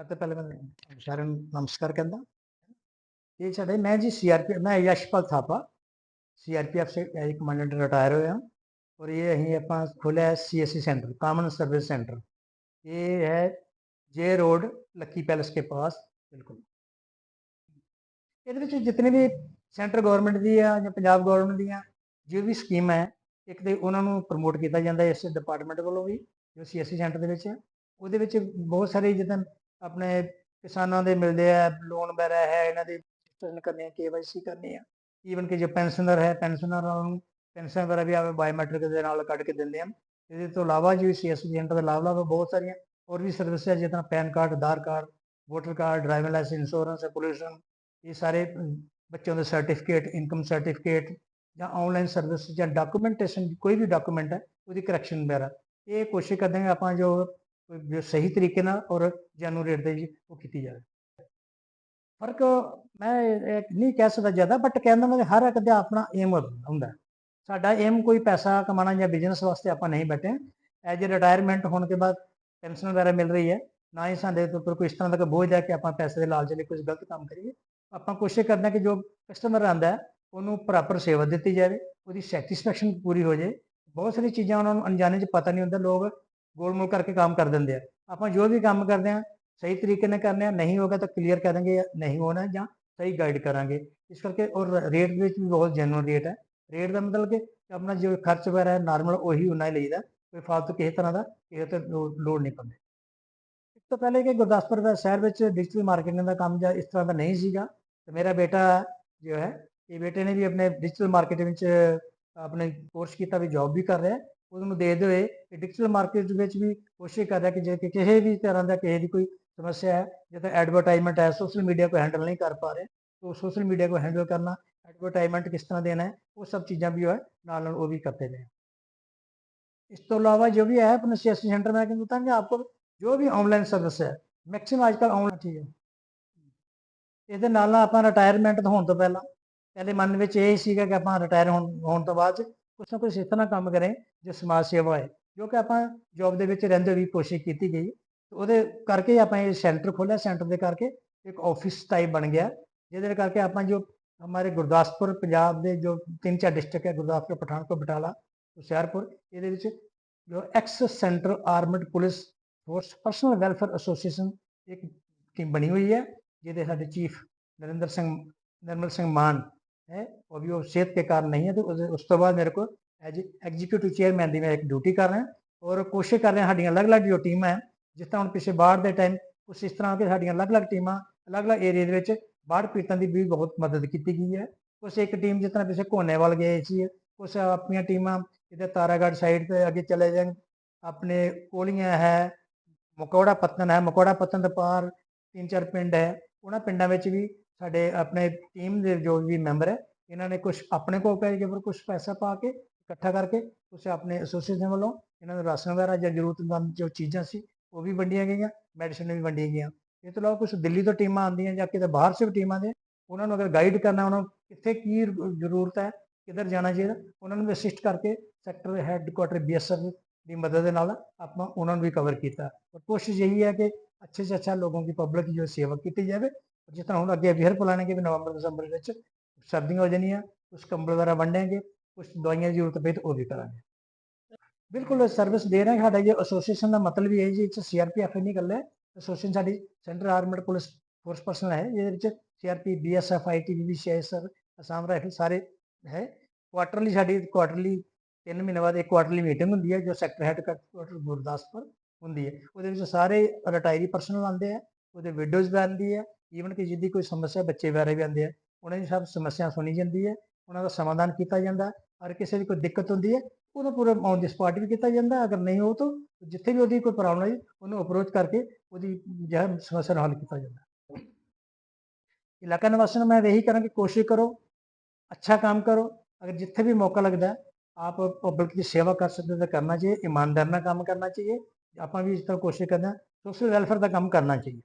ਸਭ ਤੋਂ ਪਹਿਲਾਂ ਮੈਂ ਸਾਰਿਆਂ ਨੂੰ ਨਮਸਕਾਰ ਕਹਿੰਦਾ। ਇਹ ਸਾਡੇ, ਮੈਂ ਜੀ ਸੀਆਰਪੀ ਮੈਂ ਯਸ਼ਪਾਲ ਥਾਪਾ। ਸੀਆਰਪੀਐਫ ਸੇ ਐਜ ਕਮਾਂਡੈਂਟ ਰਿਟਾਇਰ ਹੋਇਆ। ਔਰ ਇਹ ਅਸੀਂ ਆਪਾਂ ਖੋਲਿਆ CSC centre common service centre ਇਹ ਹੈ ਜੇ ਰੋਡ ਲੱਕੀ ਪੈਲਸ ਕੇ ਪਾਸ, ਬਿਲਕੁਲ। ਇਹਦੇ ਵਿੱਚ ਜਿਤਨੇ ਵੀ ਸੈਂਟਰ ਗਵਰਨਮੈਂਟ ਦੀ ਆ ਜਾਂ ਪੰਜਾਬ ਗਵਰਨਮੈਂਟ ਦੀਆਂ ਜੋ ਵੀ ਸਕੀਮ ਹੈ, ਇੱਕ ਤੇ ਉਹਨਾਂ ਨੂੰ ਪ੍ਰਮੋਟ ਕੀਤਾ ਜਾਂਦਾ ਇਸ ਡਿਪਾਰਟਮੈਂਟ ਵੱਲੋਂ ਵੀ, ਜੋ ਸੀਐਸਸੀ ਸੈਂਟਰ ਦੇ ਵਿੱਚ ਉਹਦੇ ਵਿੱਚ ਬਹੁਤ ਸਾਰੇ ਜਿੱਦਾਂ ਆਪਣੇ ਕਿਸਾਨਾਂ ਦੇ ਮਿਲਦੇ ਆ ਲੋਨ ਵਗੈਰਾ ਹੈ, ਇਹਨਾਂ ਦੇ ਰਜਿਸਟ੍ਰੇਸ਼ਨ ਕਰਨੇ ਆ ਕੇਵਾਈਸੀ ਕਰਨੀ ਆ। ਈਵਨ ਕਿ ਜੋ ਪੈਨਸ਼ਨਰ ਹੈ ਪੈਨਸ਼ਨਰਾਂ ਨੂੰ ਪੈਨਸ਼ਨ ਵਗੈਰਾ ਵੀ ਆਵੇ ਬਾਇਓਮੈਟ੍ਰਿਕ ਦੇ ਨਾਲ ਕੱਢ ਕੇ ਦਿੰਦੇ ਆ। ਇਹਦੇ ਤੋਂ ਇਲਾਵਾ ਜੋ ਸੀਐਸਸੀ ਸੈਂਟਰ ਦੇ ਲਾਭ ਲਾਭ ਬਹੁਤ ਸਾਰੀਆਂ, ਹੋਰ ਵੀ ਸਰਵਿਸਿਜ਼ ਜਿੱਦਾਂ PAN card Aadhaar card voter card driving licence insurance pollution ਇਹ ਸਾਰੇ ਬੱਚਿਆਂ ਦੇ ਸਰਟੀਫਿਕੇਟ ਇਨਕਮ ਸਰਟੀਫਿਕੇਟ ਜਾਂ ਆਨਲਾਈਨ ਸਰਵਿਸ ਜਾਂ ਡਾਕੂਮੈਂਟੇਸ਼ਨ ਕੋਈ ਵੀ ਡਾਕੂਮੈਂਟ ਹੈ, ਉਹਦੀ ਕਰੈਕਸ਼ਨ ਵਗੈਰਾ। ਇਹ ਕੋਸ਼ਿਸ਼ ਕਰਦੇ ਹਾਂ ਆਪਾਂ ਜੋ ਸਹੀ ਤਰੀਕੇ ਨਾਲ ਔਰ ਜੈਨੂਨ ਰੇਟ ਦੇ ਉਹ ਕੀਤੀ ਜਾਵੇ। ਫ਼ਰਕ ਮੈਂ ਨਹੀਂ ਕਹਿ ਸਕਦਾ ਜ਼ਿਆਦਾ ਬਟ ਕਹਿੰਦਾ ਮੈਂ ਹਰ ਇੱਕ ਦਾ ਆਪਣਾ ਏਮ ਹੁੰਦਾ। ਸਾਡਾ ਏਮ ਕੋਈ ਪੈਸਾ ਕਮਾਣਾ ਜਾਂ ਬਿਜ਼ਨਸ ਵਾਸਤੇ ਆਪਾਂ ਨਹੀਂ ਬੈਠੇ। ਐਜ ਰਿਟਾਇਰਮੈਂਟ ਹੋਣ ਕੇ ਬਾਅਦ ਪੈਨਸ਼ਨ ਵਗੈਰਾ ਮਿਲ ਰਹੀ ਹੈ, ਨਾ ਹੀ ਸਾਡੇ ਤੋਂ ਉੱਪਰ ਕੋਈ ਇਸ ਤਰ੍ਹਾਂ ਦਾ ਬੋਝ ਹੈ ਕਿ ਆਪਾਂ ਪੈਸੇ ਦੇ ਲਾਲਚ ਲਈ ਕੁਝ ਗਲਤ ਕੰਮ ਕਰੀਏ। ਆਪਾਂ ਕੋਸ਼ਿਸ਼ ਕਰਦੇ ਹਾਂ ਕਿ ਜੋ ਕਸਟਮਰ ਆਂਦਾ ਉਹਨੂੰ ਪ੍ਰੋਪਰ ਸੇਵਾ ਦਿੱਤੀ ਜਾਵੇ, ਉਹਦੀ ਸੈਟੀਸਫੈਕਸ਼ਨ ਪੂਰੀ ਹੋ ਜਾਏ। ਬਹੁਤ ਸਾਰੀ ਚੀਜ਼ਾਂ ਉਹਨਾਂ ਨੂੰ ਅਣਜਾਣੇ 'ਚ ਪਤਾ ਨਹੀਂ ਹੁੰਦਾ। ਲੋਕ ਗੋਲ ਮੋਲ ਕਰਕੇ ਕੰਮ ਕਰ ਦਿੰਦੇ ਆ। ਆਪਾਂ ਜੋ ਵੀ ਕੰਮ ਕਰਦੇ ਆ, ਸਹੀ ਤਰੀਕੇ ਨਾਲ ਕਰਨੇ ਆ, ਨਹੀਂ ਹੋਗਾ ਤਾਂ ਕਲੀਅਰ ਕਰ ਦਾਂਗੇ ਨਹੀਂ ਹੋਣਾ ਜਾਂ ਸਹੀ ਗਾਈਡ ਕਰਾਂਗੇ। ਇਸ ਕਰਕੇ ਔਰ ਰੇਟ ਵਿੱਚ ਵੀ ਬਹੁਤ ਜੈਨੂਨ ਰੇਟ ਹੈ। ਰੇਟ ਦਾ ਮਤਲਬ ਕਿ ਆਪਣਾ ਜੋ ਖਰਚ ਵਗੈਰਾ ਹੈ ਨਾਰਮਲ ਉਹੀ ਉਨਾ ਹੀ ਲਈਦਾ। ਕੋਈ ਫਾਲਤੂ ਕਿਸੇ ਤਰ੍ਹਾਂ ਦਾ ਕਿਸੇ ਤੇ ਲੋ- ਲੋੜ ਨਹੀਂ ਪੈਂਦੀ। ਇਸ ਤੋਂ ਪਹਿਲੇ ਕਿ ਗੁਰਦਾਸਪੁਰ ਦਾ ਸ਼ਹਿਰ ਵਿੱਚ ਡਿਜੀਟਲ ਮਾਰਕੀਟਿੰਗ ਦਾ ਕੰਮ ਜਾਂ ਇਸ ਤਰ੍ਹਾਂ ਦਾ ਨਹੀਂ ਸੀਗਾ। ਤੇ ਮੇਰਾ ਬੇਟਾ ਜੋ ਹੈ, ਇਹ ਬੇਟੇ ਨੇ ਵੀ ਆਪਣੇ ਡਿਜੀਟਲ ਮਾਰਕੀਟਿੰਗ ਵਿੱਚ ਆਪਣੇ ਕੋਰਸ ਕੀਤਾ, ਵੀ ਜੌਬ ਵੀ ਕਰ ਰਿਹਾ। ਉਹਨੂੰ ਦੇਖਦੇ ਹੋਏ ਕਿ ਡਿਜੀਟਲ ਮਾਰਕੀਟ ਵਿੱਚ ਵੀ ਕੋਸ਼ਿਸ਼ ਕਰ ਰਿਹਾ ਕਿ ਜੇ ਕਿ ਕਿਸੇ ਵੀ ਤਰ੍ਹਾਂ ਦਾ ਕਿਸੇ ਦੀ ਕੋਈ ਸਮੱਸਿਆ ਹੈ ਜਿੱਦਾਂ ਐਡਵਰਟਾਈਜ਼ਮੈਂਟ ਹੈ ਸੋਸ਼ਲ ਮੀਡੀਆ ਕੋ ਹੈਂਡਲ ਨਹੀਂ ਕਰ ਪਾ ਰਹੇ ਤਾਂ ਸੋਸ਼ਲ ਮੀਡੀਆ ਕੋ ਹੈਂਡਲ ਕਰਨਾ ਐਡਵਰਟਾਈਜ਼ਮੈਂਟ ਕਿਸ ਤਰ੍ਹਾਂ ਦੇਣਾ ਹੈ ਉਹ ਸਭ ਚੀਜ਼ਾਂ ਵੀ ਜੋ ਹੈ ਨਾਲ ਨਾਲ ਉਹ ਵੀ करते रहे इस तो अलावा जो भी है अपने सी सेंटर में बताएं कि आपको जो भी ऑनलाइन सर्विस है मैक्सिमम आजकल ऑनलाइन ठीक है ਇਹਦੇ ਨਾਲ ਨਾਲ ਆਪਾਂ ਰਿਟਾਇਰਮੈਂਟ ਹੋਣ ਤੋਂ ਪਹਿਲਾਂ ਪਹਿਲੇ ਮਨ ਵਿੱਚ ਇਹ ਸੀਗਾ ਕਿ ਆਪਾਂ ਰਿਟਾਇਰ ਹੋਣ ਹੋਣ ਤੋਂ ਬਾਅਦ 'ਚ ਕੁਛ ਨਾ ਕੁਛ ਇਸ ਤਰ੍ਹਾਂ ਕੰਮ ਕਰੇ ਜੋ ਸਮਾਜ ਸੇਵਾ ਹੈ ਜੋ ਕਿ ਆਪਾਂ ਜੌਬ ਦੇ ਵਿੱਚ ਰਹਿੰਦੇ ਵੀ ਕੋਸ਼ਿਸ਼ ਕੀਤੀ ਗਈ। ਉਹਦੇ ਕਰਕੇ ਆਪਾਂ ਇਹ ਸੈਂਟਰ ਖੋਲਿਆ ਸੈਂਟਰ ਦੇ ਕਰਕੇ ਇੱਕ ਆਫਿਸ ਟਾਈਪ ਬਣ ਗਿਆ। ਜਿਹਦੇ ਕਰਕੇ ਆਪਾਂ ਜੋ ਹਮਾਰੇ ਗੁਰਦਾਸਪੁਰ, ਪੰਜਾਬ ਦੇ ਜੋ ਤਿੰਨ ਚਾਰ ਡਿਸਟ੍ਰਿਕਟ ਹੈ, ਗੁਰਦਾਸਪੁਰ, ਪਠਾਨਕੋਟ, ਬਟਾਲਾ, ਹੁਸ਼ਿਆਰਪੁਰ, ਇਹਦੇ ਵਿੱਚ ਜੋ ex central armed police force personnel welfare association ਇੱਕ ਟੀਮ ਬਣੀ ਹੋਈ ਹੈ। ਜਿਹਦੇ ਸਾਡੇ ਚੀਫ ਨਰਿੰਦਰ ਸਿੰਘ, ਨਿਰਮਲ ਸਿੰਘ ਮਾਨ ਹੈ ਉਹ ਵੀ ਉਹ ਸਿਹਤ ਕੇ ਕਾਰਨ ਨਹੀਂ ਹੈ ਤੇ ਉਹਦੇ- ਉਸ ਤੋਂ ਬਾਅਦ ਮੇਰੇ ਕੋਲ ਐਜ ਐਗਜ਼ੀਕਿਊਟਿਵ ਚੇਅਰਮੈਨ ਦੀ ਮੈਂ ਇੱਕ ਡਿਊਟੀ ਕਰ ਰਿਹਾ ਔਰ ਕੋਸ਼ਿਸ਼ ਕਰ ਰਿਹਾ ਸਾਡੀਆਂ ਅਲੱਗ-ਅਲੱਗ ਜੋ ਟੀਮਾਂ ਹੈ ਜਿਸ ਤਰ੍ਹਾਂ ਹੁਣ ਪਿਛੇ ਬਾੜ ਦੇ ਟਾਈਮ ਕੁਛ ਇਸ ਤਰ੍ਹਾਂ ਕਿ ਸਾਡੀਆਂ ਅਲੱਗ-ਅਲੱਗ ਟੀਮਾਂ ਅਲੱਗ-ਅਲੱਗ ਏਰੀਆ ਦੇ ਵਿੱਚ ਬਾੜ ਪੀੜਤਾਂ ਦੀ ਵੀ ਬਹੁਤ ਮਦਦ ਕੀਤੀ ਗਈ ਹੈ। ਕੁਛ ਇੱਕ ਟੀਮ ਜਿਸ ਤਰ੍ਹਾਂ ਪਿਛੇ ਕੋਨੇਵਾਲ ਗਏ ਸੀ, ਕੁਛ ਆਪਣੀਆਂ ਟੀਮਾਂ ਇਹਦੇ ਤਾਰਾਗੜ੍ਹ ਸਾਈਡ ਤੇ ਅੱਗੇ ਚਲੇ ਜਾਣ, ਆਪਣੇ ਕੋਲੀਆਂ ਹੈ, ਮਕੌੜਾ ਪੱਤਨ ਹੈ, ਮਕੌੜਾ ਪਤਨ ਦੇ ਪਾਰ ਤਿੰਨ ਚਾਰ ਪਿੰਡ ਹੈ, ਉਹਨਾਂ ਪਿੰਡਾਂ ਵਿੱਚ ਵੀ ਸਾਡੇ ਆਪਣੇ ਟੀਮ ਦੇ ਜੋ ਵੀ ਮੈਂਬਰ ਹੈ, ਇਹਨਾਂ ਨੇ ਕੁਝ ਆਪਣੇ ਕੋਲ ਭੇਜ ਕੇ ਪਰ ਕੁਝ ਪੈਸਾ ਪਾ ਕੇ ਇਕੱਠਾ ਕਰਕੇ ਕੁਝ ਆਪਣੇ ਐਸੋਸੀਏਸ਼ਨ ਵੱਲੋਂ ਇਹਨਾਂ ਨੂੰ ਰਾਸ਼ਨ ਵਗੈਰਾ ਜਾਂ ਜ਼ਰੂਰਤਮੰਦ ਜੋ ਚੀਜ਼ਾਂ ਸੀ, ਉਹ ਵੀ ਵੰਡੀਆਂ ਗਈਆਂ ਮੈਡੀਸਨ ਵੀ ਵੰਡੀਆਂ ਗਈਆਂ। ਇਹ ਤੋਂ ਇਲਾਵਾ ਕੁਝ ਦਿੱਲੀ ਤੋਂ ਟੀਮਾਂ ਆਉਂਦੀਆਂ ਜਾਂ ਕਿਤੇ ਬਾਹਰ ਸੇ ਟੀਮਾਂ ਦੇ, ਉਹਨਾਂ ਨੂੰ ਅਗਰ ਗਾਈਡ ਕਰਨਾ, ਉਹਨਾਂ ਨੂੰ ਕਿੱਥੇ ਕੀ ਜ਼ਰੂਰਤ ਹੈ, ਕਿੱਧਰ ਜਾਣਾ ਚਾਹੀਦਾ, ਉਹਨਾਂ ਨੂੰ ਅਸਿਸਟ ਕਰਕੇ ਸੈਕਟਰ ਹੈੱਡਕੁਆਟਰ ਬੀਐਸਐਫ ਦੀ ਮਦਦ ਦੇ ਨਾਲ ਆਪਾਂ ਉਹਨਾਂ ਨੂੰ ਵੀ ਕਵਰ ਕੀਤਾ। ਪਰ ਕੋਸ਼ਿਸ਼ ਇਹੀ ਹੈ ਕਿ ਅੱਛੇ ਸੇ ਅੱਛਾ ਲੋਕਾਂ ਦੀ ਪਬਲਿਕ ਜੋ ਸੇਵਾ ਕੀਤੀ ਜਾਵੇ जिस तरह हम अगे फिर बुलाएँगे भी नवंबर, दिसंबर सर्दियाँ हो जाए कुछ कंबल वगैरह वंडेंगे कुछ दवाइया ज़रूरत पे तो वह भी करा बिल्कुल सर्विस दे रहे हैं जो एसोसीएशन का मतलब भी है जी सी आर पी एफ़ नहीं गल है association side central armed police force personnel है, ये C R P B S F I T B B C I S F Assam rifle सारे है। क्वार्टरली साड़ी क्वार्टरली तीन महीने बाद एक क्वार्टरली मीटिंग होंगी है, जो सैक्टर हैड क्वार्टर गुरदसपुर होंगी है। वो सारे रिटायरी परसनल आते हैं ਉਹਦੇ ਵੀਡੀਓਜ਼ ਵੀ ਆਉਂਦੀ ਹੈ ਈਵਨ ਕਿ ਜਿੱਦੀ ਕੋਈ ਸਮੱਸਿਆ ਬੱਚੇ ਬਾਰੇ ਵੀ ਆਉਂਦੇ ਹੈ, ਉਹਨਾਂ ਦੀ ਸਭ ਸਮੱਸਿਆ ਸੁਣੀ ਜਾਂਦੀ ਹੈ, ਉਹਨਾਂ ਦਾ ਸਮਾਧਾਨ ਕੀਤਾ ਜਾਂਦਾ ਹਰ ਕਿਸੇ ਦੀ ਕੋਈ ਦਿੱਕਤ ਹੁੰਦੀ ਹੈ ਉਹਦਾ ਪੂਰਾ ਔਨ ਦੀ ਸਪਾਟ ਵੀ ਕੀਤਾ ਜਾਂਦਾ, ਅਗਰ ਨਹੀਂ ਹੋ ਤਾਂ ਜਿੱਥੇ ਵੀ ਉਹਦੀ ਕੋਈ ਪ੍ਰੋਬਲਮ ਹੈ ਉਹਨੂੰ ਅਪਰੋਚ ਕਰਕੇ ਉਹਦੀ ਜਿਹੜਾ ਸਮੱਸਿਆ ਨੂੰ ਹੱਲ ਕੀਤਾ ਜਾਂਦਾ। ਇਲਾਕਾ ਨਿਵਾਸੀਆਂ ਨੂੰ ਮੈਂ ਇਹੀ ਕਰਾਂ ਕਿ ਕੋਸ਼ਿਸ਼ ਕਰੋ, ਅੱਛਾ ਕੰਮ ਕਰੋ, ਅਗਰ ਜਿੱਥੇ ਵੀ ਮੌਕਾ ਲੱਗਦਾ, ਆਪ ਪਬਲਿਕ ਦੀ ਸੇਵਾ ਕਰ ਸਕਦੇ ਤਾਂ ਕਰਨਾ ਚਾਹੀਏ, ਇਮਾਨਦਾਰ ਨਾਲ ਕੰਮ ਕਰਨਾ ਚਾਹੀਏ, ਆਪਾਂ ਵੀ ਇਸ ਤਰ੍ਹਾਂ ਕੋਸ਼ਿਸ਼ ਕਰਨਾ ਸੋਸ਼ਲ ਵੈਲਫੇਅਰ ਦਾ ਕੰਮ ਕਰਨਾ ਚਾਹੀਏ।